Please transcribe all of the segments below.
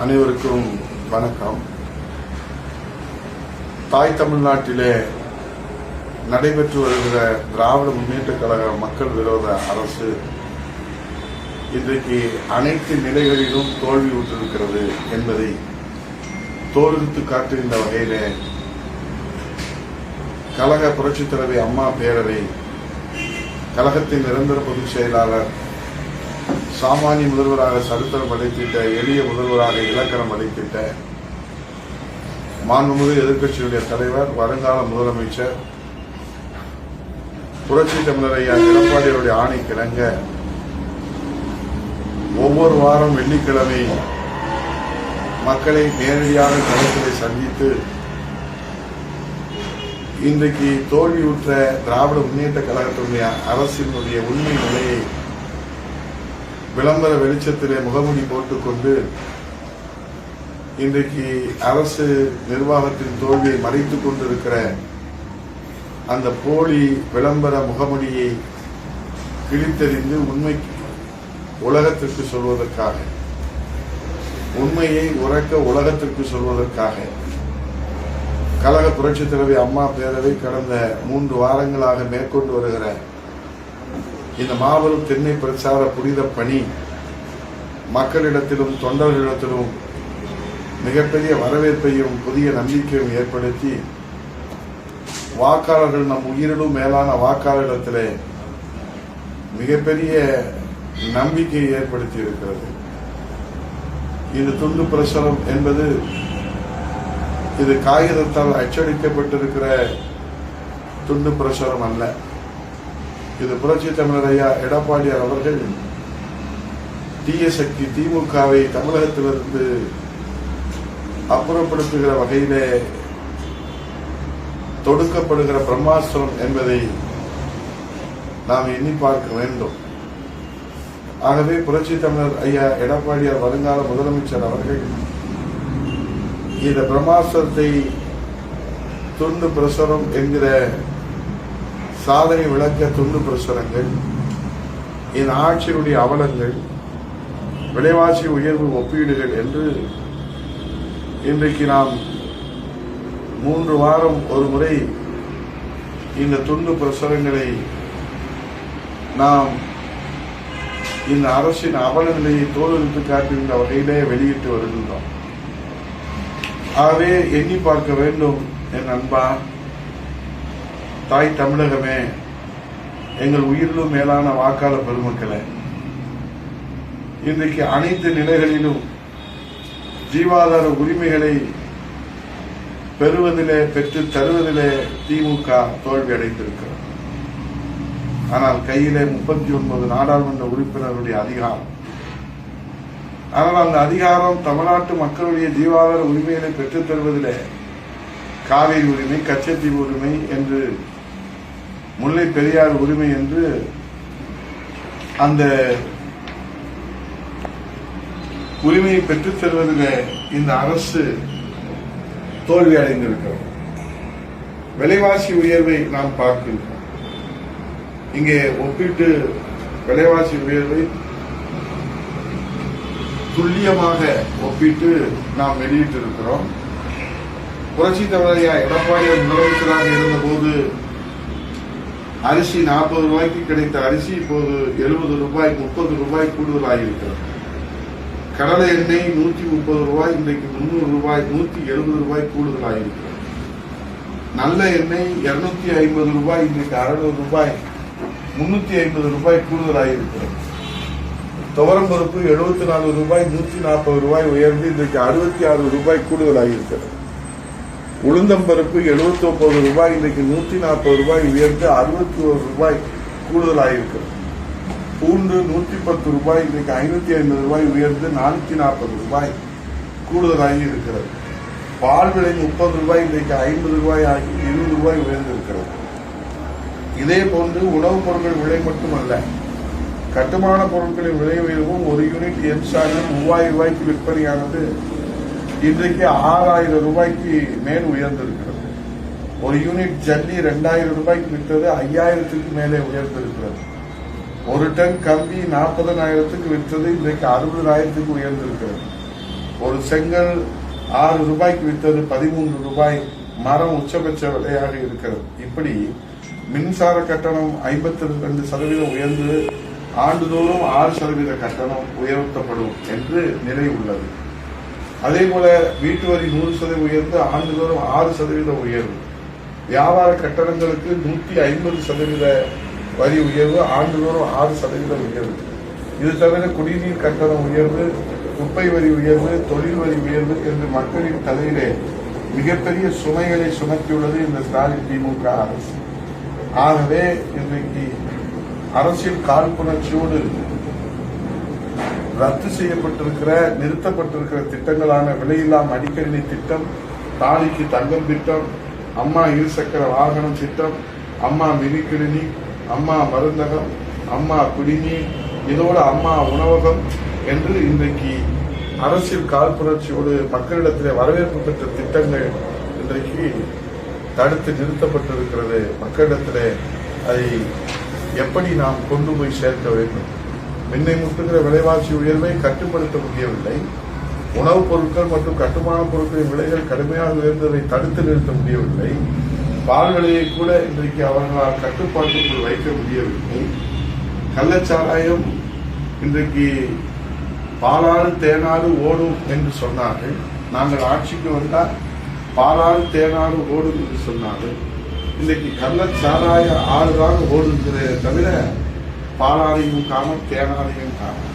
அனைவருக்கும் வணக்கம். தாய் தமிழ்நாட்டிலே நடைபெற்று வருகிற திராவிட முன்னேற்ற கழக மக்கள் விரோத அரசு இன்றைக்கு அனைத்து நிலைகளிலும் தோல்வி விட்டிருக்கிறது என்பதை தோல்வித்து காட்டுகின்ற வகையிலே கழக புரட்சித் தலைவி அம்மா பேரவை கழகத்தின் நிரந்தர பொதுச் செயலாளர் சாமானிய முதல்வராக சரித்திரம் படைத்திட்ட எளிய முதல்வராக இலக்கணம் படைத்திட்ட மாண்புமிகு எதிர்க்கட்சியுடைய தலைவர் வருங்கால முதலமைச்சர் புரட்சி தமிழர் ஐயா எடப்பாடியுடைய ஆணை கிணங்க ஒவ்வொரு வாரம் வெள்ளிக்கிழமை மக்களை நேரடியாக களத்திலே சந்தித்து இன்றைக்கு தோல்வியுற்ற திராவிட முன்னேற்ற கழகத்தினுடைய அரசினுடைய உண்மை நிலையை விளம்பர வெளிச்சத்திலே முகமுடி போட்டுக்கொண்டு இன்றைக்கு அரசு நிர்வாகத்தின் தோல்வியை மறைத்துக் கொண்டிருக்கிற அந்த போலி விளம்பர முகமுடியை கிழித்தறிந்து உண்மை உலகத்திற்கு சொல்வதற்காக உண்மையை உறக்க உலகத்திற்கு சொல்வதற்காக கழக புரட்சித் தலைவி அம்மா பேரவை கடந்த மூன்று வாரங்களாக மேற்கொண்டு வருகிற இந்த மாபெரும் தென்னை பிரச்சார புனித பணி மக்களிடத்திலும் தொண்டர்களிடத்திலும் மிகப்பெரிய வரவேற்பையும் புதிய நம்பிக்கையும் ஏற்படுத்தி வாக்காளர்கள் நம் உயிரிலும் மேலான வாக்காளரிடத்திலே மிகப்பெரிய நம்பிக்கையை ஏற்படுத்தி இருக்கிறது இது துண்டு பிரசுரம் என்பது இது காகிதத்தால் அச்சடிக்கப்பட்டிருக்கிற துண்டு பிரசுரம் அல்ல. இது புரட்சி தமிழரையா ஐயா எடப்பாடியார் அவர்கள் தீய சக்தி திமுகவை தமிழகத்திலிருந்து அப்புறப்படுத்துகிற வகையிலே தொடுக்கப்படுகிற பிரம்மாஸ்திரம் என்பதை நாம் எண்ணி பார்க்க வேண்டும். ஆகவே புரட்சி தமிழர் ஐயா எடப்பாடியார் வருங்கால முதலமைச்சர் அவர்கள் இந்த பிரம்மாஸ்திரத்தை துண்டு பிரசுரம் என்கிற சாதனை விளக்க துண்டு பிரசுரங்கள் என் ஆட்சியினுடைய அவலங்கள் விலைவாசி உயர்வு ஒப்பீடுகள் என்று இன்றைக்கு நாம் மூன்று வாரம் ஒரு முறை இந்த துண்டு பிரசுரங்களை நாம் இந்த அரசின் அவல நிலையை தோலெடுத்து காட்டுகின்ற வகையிலே வெளியிட்டு வருகின்றோம். ஆகவே எண்ணி பார்க்க வேண்டும் என் அன்பா. தாய் தமிழகமே எங்கள் உயிரிலும் மேலான வாக்காளர் பெருமக்களே இன்றைக்கு அனைத்து நிலைகளிலும் ஜீவாதார உரிமைகளை பெறுவதிலே பெற்று தருவதிலே திமுக தோல்வி அடைந்திருக்கிறது. ஆனால் கையிலே முப்பத்தி ஒன்பது நாடாளுமன்ற உறுப்பினருடைய அதிகாரம். ஆனால் அந்த அதிகாரம் தமிழ்நாட்டு மக்களுடைய ஜீவாதார உரிமைகளை பெற்றுத் தருவதிலே காவிரி உரிமை கச்சத்தீவு உரிமை என்று முல்லை பெரியார் உரிமை என்று அந்த உரிமையை பெற்றுத் தருவதில் இந்த அரசு தோல்வி அடைந்திருக்கிறது. விலைவாசி உயர்வை நாம் பார்க்கின்றோம். இங்கே ஒப்பிட்டு விலைவாசி உயர்வை துல்லியமாக ஒப்பிட்டு நாம் வெளியிட்டிருக்கிறோம். புரட்சி தலைவரையா எடப்பாடியார் முதலமைச்சராக இருந்தபோது அரிசி நாற்பது ரூபாய்க்கு கிடைத்த அரிசி இப்போது எழுபது ரூபாய் முப்பது ரூபாய் கூடுதலாகியிருக்கிறது கடலை எண்ணெய் நூத்தி முப்பது ரூபாய் இன்றைக்கு முன்னூறு ரூபாய் நூத்தி எழுபது ரூபாய் கூடுதலாகியிருக்கிறது நல்ல எண்ணெய் இருநூத்தி ஐம்பது ரூபாய் இன்றைக்கு அறுநூறு ரூபாய் முன்னூத்தி ஐம்பது ரூபாய் கூடுதலாகியிருக்கிறது துவரம் பருப்பு எழுபத்தி நாலு ரூபாய் நூத்தி நாற்பது ரூபாய் உயர்ந்து இன்றைக்கு அறுபத்தி ஆறு ரூபாய் கூடுதலாகியிருக்கிறது உளுந்தம்பருப்பு எழுபத்தி ஒன்பது ரூபாய் இன்றைக்கு நூற்றி நாற்பது ரூபாய் உயர்ந்து அறுபத்தி ஒரு ரூபாய் கூடுதலாகிருக்கிறது பூண்டு நூற்றி பத்து ரூபாய் இன்றைக்கு ஐநூற்றி ஐம்பது ரூபாய் உயர்ந்து நானூற்றி நாற்பது ரூபாய் கூடுதலாகி இருக்கிறது பால் விலை முப்பது ரூபாய் இன்றைக்கு ஐம்பது ரூபாய் ஆகி இருபது ரூபாய் உயர்ந்திருக்கிறது. இதே போன்று உணவுப் பொருட்கள் விலை மட்டுமல்ல கட்டுமான பொருட்களின் விலை உயர்வும் ஒரு யூனிட் எம்சாகம் மூவாயிரம் ரூபாய்க்கு விற்பனையானது. இன்றைக்கு ஆறாயிரம் ரூபாய்க்கு மேல் உயர்ந்திருக்கிறது. ஒரு யூனிட் ஜல்லி ரெண்டாயிரம் ரூபாய்க்கு விற்றது ஐயாயிரத்துக்கு மேலே உயர்ந்திருக்கிறது. ஒரு டன் கம்பி நாற்பதனாயிரத்துக்கு விற்றது இன்றைக்கு அறுபதாயிரத்துக்கு உயர்ந்திருக்கிறது. ஒரு செங்கல் ஆறு ரூபாய்க்கு விற்றது பதிமூன்று ரூபாய் மரம் உச்சபட்ச விலையாக இருக்கிறது. இப்படி மின்சார கட்டணம் ஐம்பத்தி ரெண்டு சதவீதம் உயர்ந்து ஆண்டுதோறும் ஆறு சதவீத கட்டணம் உயர்த்தப்படும் என்று நிலை உள்ளது. அதே போல வீட்டு வரி நூறு சதவீதம் உயர்ந்து ஆண்டுதோறும் ஆறு சதவீத உயர்வு. வியாபார கட்டணங்களுக்கு நூத்தி ஐம்பது சதவீத வரி உயர்வு ஆண்டுதோறும் ஆறு சதவீத உயர்வு. இது தவிர குடிநீர் கட்டணம் உயர்வு குப்பை வரி உயர்வு தொழில் வரி உயர்வு என்று மக்களின் தலையிலே மிகப்பெரிய சுமைகளை சுமத்தியுள்ளது இந்த ஸ்டாலின் திமுக அரசு. ஆகவே இன்றைக்கு அரசியல் காழ்ப்புணர்ச்சியோடு ரத்து செய்யப்பட்டிருக்கிற நிறுத்தப்பட்டிருக்கிற திட்டங்களான விலையில்லா மடிக்கணினி திட்டம் தாலிக்கு தங்கம் திட்டம் அம்மா இருசக்கர வாகனம் திட்டம் அம்மா மினிக்கிழினி அம்மா மருந்தகம் அம்மா குடிநீர் இதோட அம்மா உணவகம் என்று இன்றைக்கு அரசியல் காழ்ப்புணர்ச்சியோடு மக்களிடத்திலே வரவேற்பு பெற்ற திட்டங்கள் இன்றைக்கு தடுத்து நிறுத்தப்பட்டிருக்கிறது. மக்களிடத்திலே அதை எப்படி நாம் கொண்டு போய் சேர்க்க வேண்டும்? மின்னை முட்டுகிற விலைவாசி உயர்வை கட்டுப்படுத்த முடியவில்லை. உணவுப் பொருட்கள் மற்றும் கட்டுமான பொருட்களின் விலைகள் கடுமையாக உயர்ந்ததை தடுத்து நிறுத்த முடியவில்லை. பால் விலையை கூட இன்றைக்கு அவர்களால் கட்டுப்பாட்டுக்குள் வைக்க முடியவில்லை. கள்ளச்சாராயம் இன்றைக்கு பாலாறு தேனாறு ஓடும் என்று சொன்னார்கள். நாங்கள் ஆட்சிக்கு வந்தால் பாலாறு தேனாறு ஓடும் என்று சொன்னார்கள். இன்றைக்கு கள்ளச்சாராய ஆறுதான் ஓடுகிறதே தவிர பாலாரையும் காணும் தேனாரையும் காணும்.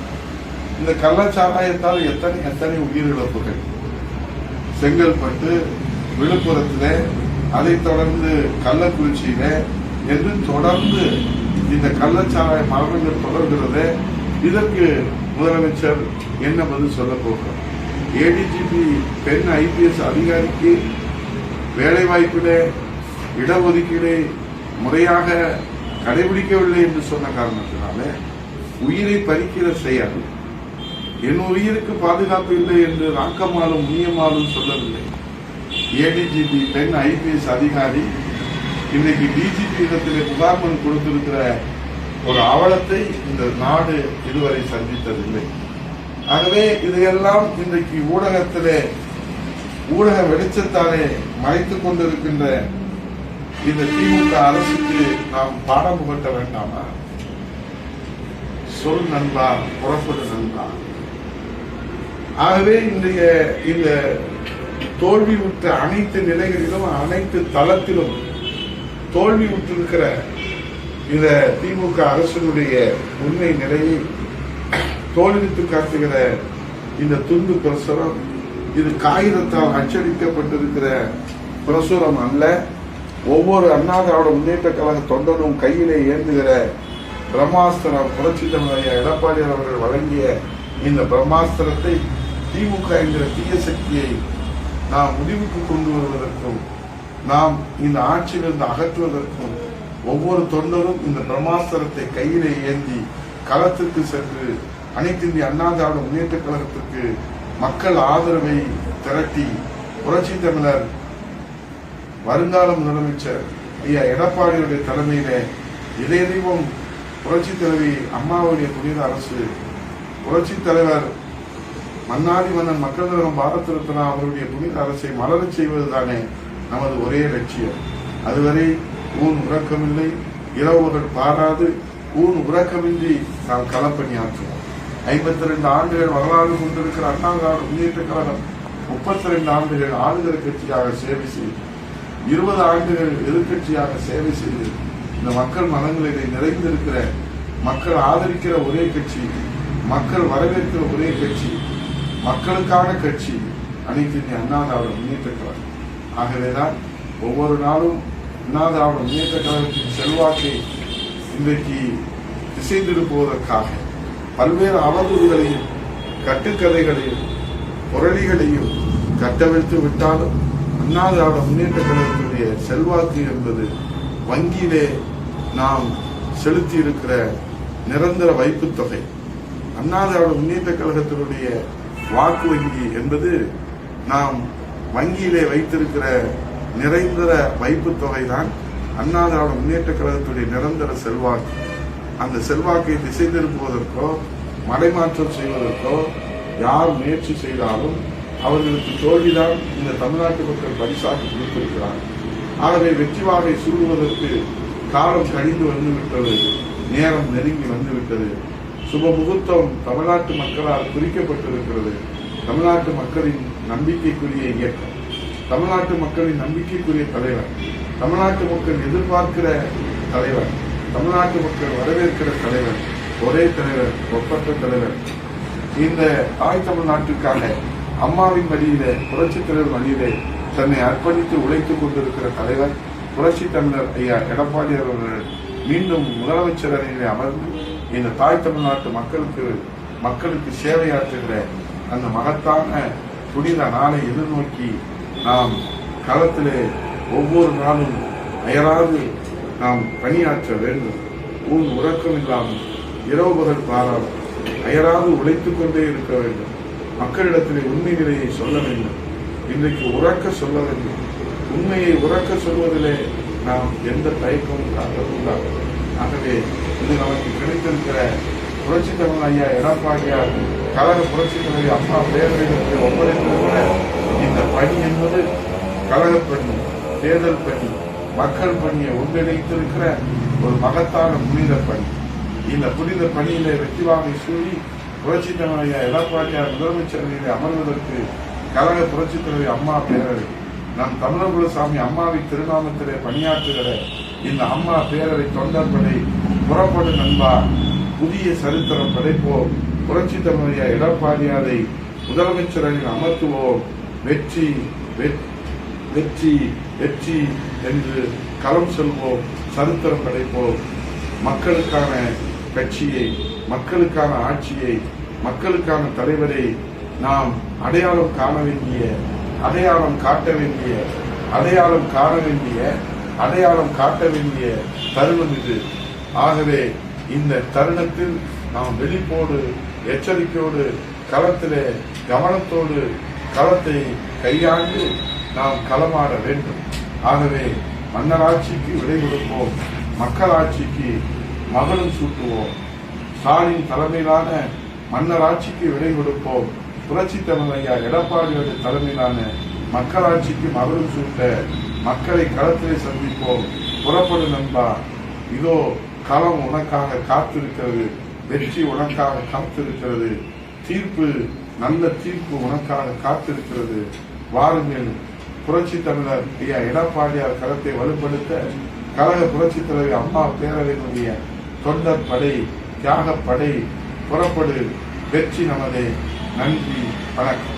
இந்த கள்ளச்சாராயத்தால் எத்தனை எத்தனை உயிரிழப்புகள் செங்கல்பட்டு விழுப்புரத்தில் அதைத் தொடர்ந்து கள்ளக்குறிச்சியில என்று தொடர்ந்து இந்த கள்ளச்சாராய மரணங்கள் தொடர்கிறது. இதற்கு முதலமைச்சர் என்ன பதில் சொல்ல போகிறார்? ஏடிஜிபி பெண் ஐபிஎஸ் அதிகாரிக்கு வேலைவாய்ப்பிலே இடஒதுக்கீடு முறையாக கடைபிடிக்கவில்லை என்று சொன்ன காரணத்தினால உயிரை பறிக்கிற செயல். என் உயிருக்கு பாதுகாப்பு இல்லை என்று ராக்கமாலும் முனியமாலும் சொல்லவில்லை. ஏடிஜிபி பெண் ஐபிஎஸ் அதிகாரி இன்னைக்கு டிஜிபி இடத்திலே புகார் மனு கொடுத்திருக்கிற ஒரு அவலத்தை இந்த நாடு இதுவரை சந்தித்ததில்லை. ஆகவே இதையெல்லாம் இன்றைக்கு ஊடகத்திலே ஊடக வெளிச்சத்தாலே மறைத்துக் கொண்டிருக்கின்ற இந்த திமுக அரசுக்கு நாம் பாடம் புகட்ட வேண்டாமா? சொல் நண்பா புறப்படு நண்பா. ஆகவே இன்றைய இந்த தோல்வி உற்ற அனைத்து நிலைகளிலும் அனைத்து தளத்திலும் தோல்வி உற்றிருக்கிற இந்த திமுக அரசினுடைய உண்மை நிலையை தோல்வித்து காட்டுகிற இந்த துண்டு பிரசுரம் இது காகிதத்தால் அச்சடிக்கப்பட்டிருக்கிற பிரசுரம் அல்ல. ஒவ்வொரு அண்ணா திராவிட முன்னேற்ற கழக தொண்டனும் கையிலே ஏந்துகிற பிரம்மாஸ்திரம் புரட்சி தமிழைய எடப்பாடியார் அவர்கள் வழங்கிய இந்த பிரம்மாஸ்திரத்தை திமுக என்கிற தீய சக்தியை நாம் முடிவுக்கு கொண்டு வருவதற்கும் நாம் இந்த ஆட்சியிலிருந்து அகற்றுவதற்கும் ஒவ்வொரு தொண்டரும் இந்த பிரம்மாஸ்திரத்தை கையிலே ஏந்தி களத்திற்கு சென்று அனைத்து இந்திய அண்ணா திராவிட முன்னேற்ற கழகத்திற்கு மக்கள் ஆதரவை திரட்டி புரட்சி தமிழர் வருங்கால முதலமைச்சர் ஐயா எடப்பாடியுடைய தலைமையிலே இதயதெய்வம் புரட்சி தலைவி அம்மாவுடைய புனித அரசு புரட்சி தலைவர் மன்னாடி மன்னன் மக்கள் நலம் பாரத் ரத்னா அவருடைய புனித அரசை மலரச் செய்வதுதானே நமது ஒரே லட்சியம். அதுவரை ஊன் உறக்கமில்லை இரவுகள் பாராது ஊன் உறக்கமின்றி நாம் களப்பணியாற்றுவோம் ஐம்பத்தி ரெண்டு ஆண்டுகள் வரலாறு கொண்டிருக்கிற அண்ணா முன்னேற்ற கழகம் முப்பத்தி ரெண்டு ஆண்டுகள் ஆளுநர் கட்சியாக சேவை செய்யும் இருபது ஆண்டுகள் எதிர்க்கட்சியாக சேவை செய்து இந்த மக்கள் மனங்களிலே நிறைந்திருக்கிற மக்கள் ஆதரிக்கிற ஒரே கட்சி மக்கள் வரவேற்கிற ஒரே கட்சி மக்களுக்கான கட்சி அனைத்து இந்திய அண்ணா திராவிட முன்னேற்ற கழகம். ஆகவேதான் ஒவ்வொரு நாளும் அண்ணா திராவிட முன்னேற்ற கழகத்தின் செல்வாக்கை இன்றைக்கு திசை திருப்புவதற்காக பல்வேறு அவதூறுகளையும் கட்டுக்கதைகளையும் புரளிகளையும் கட்டவிழ்த்து விட்டாலும் அண்ணா திராவிட முன்னேற்ற கழகத்தினுடைய செல்வாக்கு என்பது வங்கியிலே நாம் செலுத்தி இருக்கிற நிரந்தர வைப்புத் தொகை அண்ணா திராவிட முன்னேற்ற கழகத்தினுடைய வாக்கு வங்கி என்பது நாம் வங்கியிலே வைத்திருக்கிற நிரந்தர வைப்புத் தொகை தான் அண்ணா திராவிட முன்னேற்ற கழகத்துடைய நிரந்தர செல்வாக்கு. அந்த செல்வாக்கை திசை திருப்புவதற்கோ மடைமாற்றம் செய்வதற்கோ யார் முயற்சி செய்தாலும் அவர்களுக்கு தோல்விதான் இந்த தமிழ்நாட்டு மக்கள் பரிசாக கொடுத்திருக்கிறார். ஆகவே வெற்றி வாகை சூடுவதற்கு காலம் கழிந்து வந்துவிட்டது நேரம் நெருங்கி வந்துவிட்டது. சுப முகூர்த்தம் தமிழ்நாட்டு மக்களால் குறிக்கப்பட்டிருக்கிறது. தமிழ்நாட்டு மக்களின் நம்பிக்கைக்குரிய இயக்கம். தமிழ்நாட்டு மக்களின் நம்பிக்கைக்குரிய தலைவர். தமிழ்நாட்டு மக்கள் எதிர்பார்க்கிற தலைவர். தமிழ்நாட்டு மக்கள் வரவேற்கிற தலைவர். ஒரே தலைவர் ஒப்பற்ற தலைவர். இந்த தாய் தமிழ்நாட்டுக்காக அம்மாவின் வழியிலே புரட்சித் தலைவர் வழியிலே தன்னை அர்ப்பணித்து உழைத்துக் கொண்டிருக்கிற தலைவர் புரட்சி தமிழர் ஐயா எடப்பாடி அவர்கள் மீண்டும் முதலமைச்சர் அறையிலே அமர்ந்து இந்த தாய் தமிழ்நாட்டு மக்களுக்கு மக்களுக்கு சேவையாற்றுகிற அந்த மகத்தான புனித நாளை எதிர்நோக்கி நாம் களத்திலே ஒவ்வொரு நாளும் அயராது நாம் பணியாற்ற வேண்டும். ஊன் உறக்கம் இல்லாமல் இரவு பகல் பாராமல் அயராது உழைத்துக் கொண்டே இருக்க வேண்டும். மக்களிடத்திலே உண்மை நிலையை சொல்ல வேண்டும். இன்றைக்கு உறக்க சொல்ல வேண்டும். உண்மையை உறக்க சொல்வதிலே நாம் எந்த தயக்கமும் காட்டக்கூடாது ஆகவே இது நமக்கு கிடைத்திருக்கிற புரட்சி தலைவர் ஐயா எடப்பாடியார் கழக புரட்சி தலைவி அம்மா பேரவைகளுக்கு ஒப்படைத்திருக்கிற இந்த பணி என்பது கழக பணி தேர்தல் பணி மக்கள் பணியை ஒன்றிணைத்திருக்கிற ஒரு மகத்தான புனித பணி. இந்த புனித பணியிலே வெற்றிவாகை சூழி புரட்சி எடப்பாடியார் முதலமைச்சர் அமர்வதற்கு கழக புரட்சி தலைவி அம்மா பேரவை நம் தமிழகுலசாமி அம்மாவின் திருநாமத்திலே பணியாற்றுகிற இந்த அம்மா பேரவை தொண்டர்படை புறப்படு நண்பா புதிய சரித்திரம் படைப்போம். புரட்சி தமிழையா எடப்பாடியாரை முதலமைச்சரில் அமர்த்துவோம். வெற்றி வெற்றி வெற்றி என்று களம் சொல்வோம் சரித்திரம் படைப்போம். மக்களுக்கான கட்சியை மக்களுக்கான ஆட்சியை மக்களுக்கான தலைவரை நாம் அடையாளம் காண வேண்டிய அடையாளம் காட்ட வேண்டிய அடையாளம் காண வேண்டிய அடையாளம் காட்ட வேண்டிய தருணம் இது. ஆகவே இந்த தருணத்தில் நாம் வெளிப்போடு எச்சரிக்கையோடு களத்திலே கவனத்தோடு களத்தை கையாண்டு நாம் களமாட வேண்டும். ஆகவே மன்னராட்சிக்கு விடை கொடுப்போம். மக்களாட்சிக்கு மகளும் சூட்டுவோம். ஸ்டாலின் தலைமையிலான மன்னராட்சிக்கு விடை கொடுப்போம். புரட்சி தமிழையா எடப்பாடியோட தலைமையிலான மக்களாட்சிக்கு மகளும் சூட்ட மக்களை களத்திலே சந்திப்போம். புறப்படும் நண்பா. இதோ களம் உனக்காக காத்திருக்கிறது. வெற்றி உனக்காக காத்திருக்கிறது. தீர்ப்பு நல்ல தீர்ப்பு உனக்காக காத்திருக்கிறது. வாருங்கள். புரட்சி தமிழர் ஐயா எடப்பாடியார் களத்தை வலுப்படுத்த கழக புரட்சி தலைவர் அம்மா பேரவையினுடைய தொண்டர் படை தியாக படை புறப்படு. வெற்றி நமதே. நன்றி. வணக்கம்.